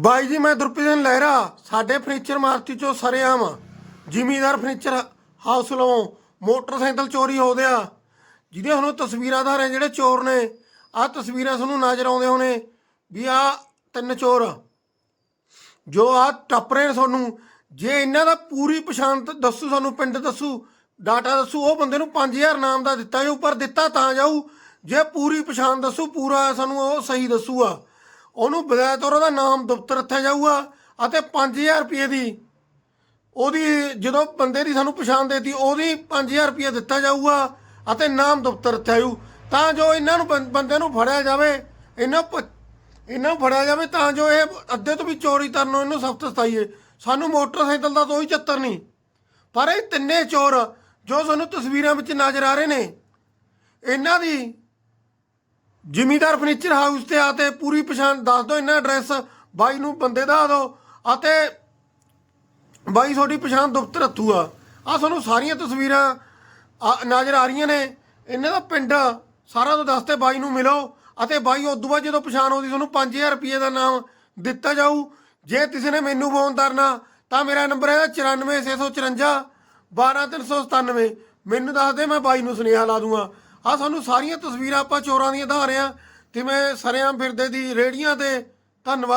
ਬਾਈ ਜੀ, ਮੈਂ ਦੁਰਪ੍ਰੀਤ ਲਹਿਰਾ, ਸਾਡੇ ਫਰਨੀਚਰ ਮਾਰਤੀ ਚੋਂ ਸਰੇਆਮ। ਜ਼ਿਮੀਦਾਰ ਫਰਨੀਚਰ ਹਾਊਸ ਲਵੋਂ। ਮੋਟਰਸਾਈਕਲ ਚੋਰੀ ਹੋ ਗਿਆ। ਜਿਹਦੇ ਹੁਣ ਤਸਵੀਰਾਂ ਦਾ ਰਹੇ ਜਿਹੜੇ ਚੋਰ ਨੇ, ਆਹ ਤਸਵੀਰਾਂ ਤੁਹਾਨੂੰ ਨਜ਼ਰ ਆਉਂਦੇ ਹੋਣੇ ਵੀ ਆ ਤਿੰਨ ਚੋਰ। ਜੋ ਆ ਟੱਪ ਰਹੇ ਨੇ ਤੁਹਾਨੂੰ ਜੇ ਇਹਨਾਂ ਦਾ ਪੂਰੀ ਪਛਾਣ ਦੱਸੂ, ਸਾਨੂੰ ਪਿੰਡ ਦੱਸੂ, ਡਾਟਾ ਦੱਸੂ, ਉਹ ਬੰਦੇ ਨੂੰ 5000 ਨਾਮ ਦਾ ਦਿੱਤਾ ਜਾਊ, ਪਰ ਦਿੱਤਾ ਤਾਂ ਜਾਊ। ਜੇ ਪੂਰੀ ਪਛਾਣ ਦੱਸੂ, ਪੂਰਾ ਸਾਨੂੰ ਉਹ ਸਹੀ ਦੱਸੂਗਾ। ਉਹਨੂੰ ਬਜਾਏ ਤੌਰ ਉਹਦਾ ਨਾਮ ਦਫ਼ਤਰ ਰੱਖਿਆ ਜਾਊਗਾ ਅਤੇ 5000 ਰੁਪਏ ਦੀ ਉਹਦੀ ਜਦੋਂ ਬੰਦੇ ਦੀ ਸਾਨੂੰ ਪਛਾਣ ਦੇਤੀ, ਉਹਦੀ 5000 ਰੁਪਏ ਦਿੱਤਾ ਜਾਊਗਾ ਅਤੇ ਨਾਮ ਦਫ਼ਤਰ ਰੱਖਿਆ ਜਾਊ ਤਾਂ ਜੋ ਇਹਨਾਂ ਨੂੰ ਬੰ- ਬੰਦੇ ਨੂੰ ਫੜਿਆ ਜਾਵੇ, ਇਹਨਾਂ ਪ- ਇਹਨਾਂ ਨੂੰ ਫੜਿਆ ਜਾਵੇ ਤਾਂ ਜੋ ਇਹ ਅੱਧੇ ਤੋਂ ਵੀ ਚੋਰੀ ਕਰਨੋਂ ਇਹਨੂੰ ਸਖਤ ਸਤਾਈਏ। ਸਾਨੂੰ ਮੋਟਰਸਾਈਕਲ ਦਾ ਕੋਈ ਚੱਤਰ ਨਹੀਂ। ਪਰ ਇਹ ਤਿੰਨੇ ਚੋਰ ਜੋ ਸਾਨੂੰ ਤਸਵੀਰਾਂ ਵਿੱਚ ਨਜ਼ਰ ਆ ਰਹੇ ਨੇ, ਇਹਨਾਂ ਦੀ ਜ਼ਿਮੀਦਾਰ ਫਰਨੀਚਰ ਹਾਊਸ ਤੇ ਆ ਤੇ ਪੂਰੀ ਪਛਾਣ ਦੱਸ ਦਿਓ, ਇਹਨਾਂ ਐਡਰੈਸ ਬਾਈ ਨੂੰ ਬੰਦੇ ਦਾ ਦਿਓ ਅਤੇ ਬਾਈ ਤੁਹਾਡੀ ਪਛਾਣ ਦੁਪਤ ਰੱਥੂ ਆ। ਆ ਤੁਹਾਨੂੰ ਸਾਰੀਆਂ ਤਸਵੀਰਾਂ ਆ- ਨਜ਼ਰ ਆ ਰਹੀਆਂ ਨੇ। ਇਹਨਾਂ ਦਾ ਪਿੰਡ ਸਾਰਾ ਤੋਂ ਦੱਸ ਦੱਸਤੇ ਬਾਈ ਨੂੰ ਮਿਲੋ ਅਤੇ ਬਾਈ ਉਦੋਂ ਬਾਅਦ ਜਦੋਂ ਪਛਾਣ ਆਉਂਦੀ, ਤੁਹਾਨੂੰ 5000 ਰੁਪਏ ਦਾ ਨਾਮ ਦਿੱਤਾ ਜਾਊ। ਜੇ ਕਿਸੇ ਨੇ ਮੈਨੂੰ ਫੋਨ ਕਰਨਾ, ਤਾਂ ਮੇਰਾ ਨੰਬਰ ਹੈ 94654 12397 ਮੈਨੂੰ ਦੱਸ ਦੇ, ਮੈਂ ਬਾਈ ਨੂੰ ਸੁਨੇਹਾ ਲਾ ਦੂੰਗਾ। ਆ ਸਾਨੂੰ ਸਾਰੀਆਂ ਤਸਵੀਰਾਂ ਆਪਾਂ ਚੋਰਾਂ ਦੀਆਂ ਦਿਖਾ ਰਹੇ ਹਾਂ। ਜਿਵੇਂ ਸਰਿਆਂ ਫਿਰਦੇ ਦੀ ਰੇੜੀਆਂ ਤੇ ਧੰਨਵਾਦ